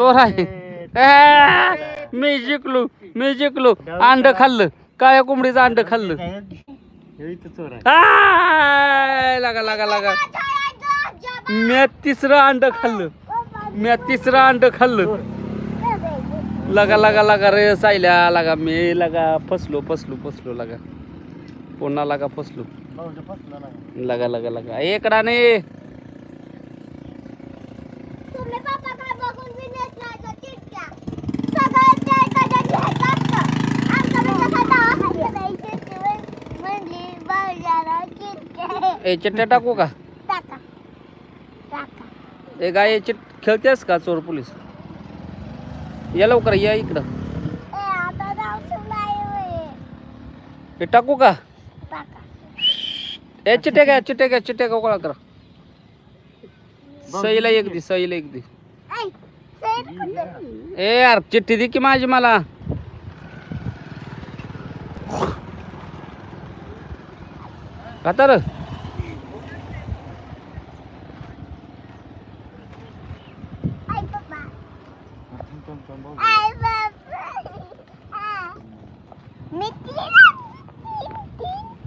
चोर आहे. आ, मी जिंकलो मी जिंकलो. अंड खाल्लं. काळ्या कोंबडीचं अंड खाल्लं. चोर आहे. आ, लागा लागा लागा. मी तिसरं अंड खाल्लं. मी तिसरं अंड खाल्लं. लगा लगा लगा रे सायल्या लगा. मी लगा फसलो फसलो फसलो लगा. पुन्हा लगा फसलो. लगा लगा लगा. इकडा नाही ए चिट्ट्या टाकू. का ए गाय चिट खेळतेस का चोर पोलीस? या लवकर या इकडं. हे टाकू का? ए चिट्ट्या घ्या चिट्ट्या घ्या चिट्ट्या का गोळा करा. सईला एक दे सईला एक दे. ए यार चिठ्ठी दे की माझी मला. का तर?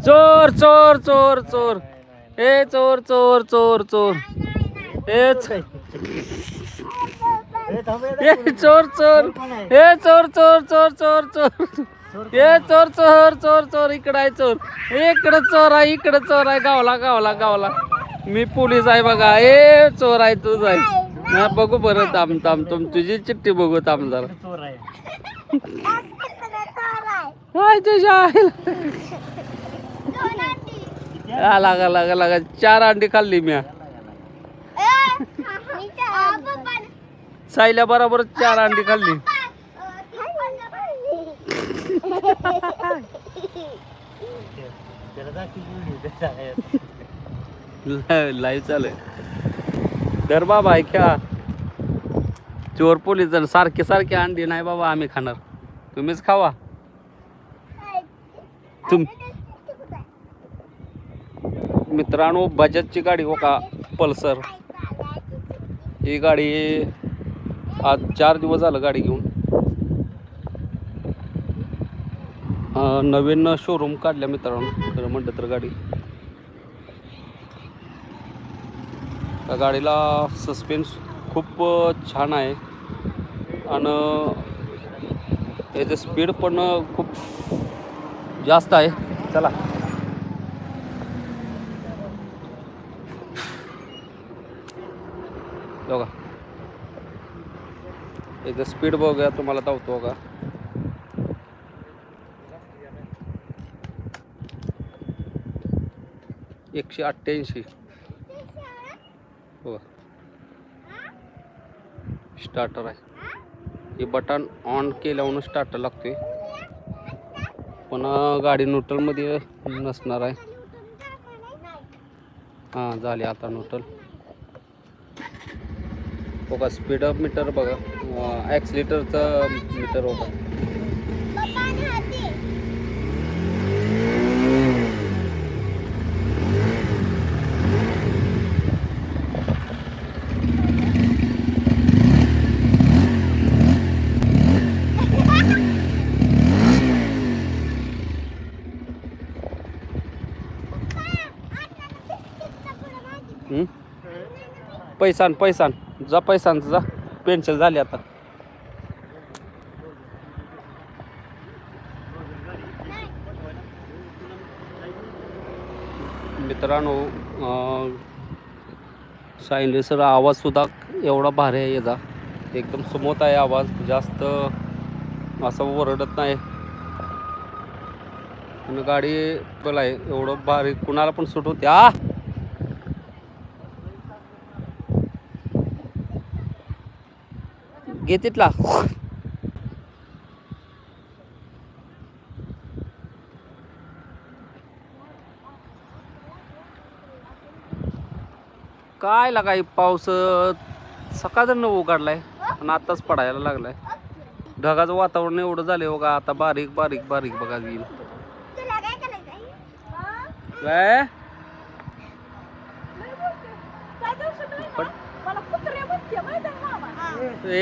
चोर चोर चोर चोर. ए चोर चोर चोर चोर. ए चोर. चोर. ए चोर चोर चोर चोर चोर. ए चोर चोर चोर चोर. इकडं आहे चोर. इकडं चोर आहे इकडं चोर आहे. गावला गावला गावला. मी पोलीस आहे बघा. ए चोर आहे तू जाय. हा, बघू बरं थांब थांब तुम तुझी चिठ्ठी बघू थांब जरा. चोर आहे. हाय तुझ्या आईला हा, लागा लागा लागा. चार अंडी खाल्ली मी. साईला बरोबर चार अंडी खाल्ली. लाईव्ह चालू आहे. तर बाबा ऐका चोर पोलीस जण सारखे सारखे अंडी नाही बाबा आम्ही खाणार. तुम्हीच खावा. तुम मित्रांनो बजाजची गाडी हो का? पल्सर. ही गाडी आज चार दिवस झालं गाडी घेऊन. नवीन शोरूम काढल्या मित्रांनो. खरं म्हटलं तर गाडी. त्या गाडीला सस्पेन्स खूप छान आहे. आणि याचं स्पीड पण खूप जास्त आहे. चला. बघा. याचं स्पीड बघूया तुम्हाला धावतो का एकशे अठ्ठ्याऐंशी. बघा. स्टार्टर आहे. हे बटन ऑन केल्यावर स्टार्टर लागतोय. पण गाडी न्यूट्रलमध्ये नसणार आहे. हां झाली आता न्यूट्रल बघा स्पीड अप मीटर बघा ॲक्सिलेटरचं मीटर बघा. पैसान पैसान. जा पैसांचं जा. पेन्शन झाली आता. मित्रांनो सायलेन्सर आवाज सुद्धा एवढा भारी आहे याचा. एकदम सुमोत आहे आवाज. जास्त असं ओरडत नाही. आणि गाडी बल आहे. एवढं भारी. कुणाला पण सूट होते. आ! घे तिथला. काय लागाय पाऊस सकाळनं उघडलाय पण आताच पडायला लागलाय. ढगाचं वातावरण एवढं झालंय बघा आता बारीक बारीक बारीक बघा येईल. काय?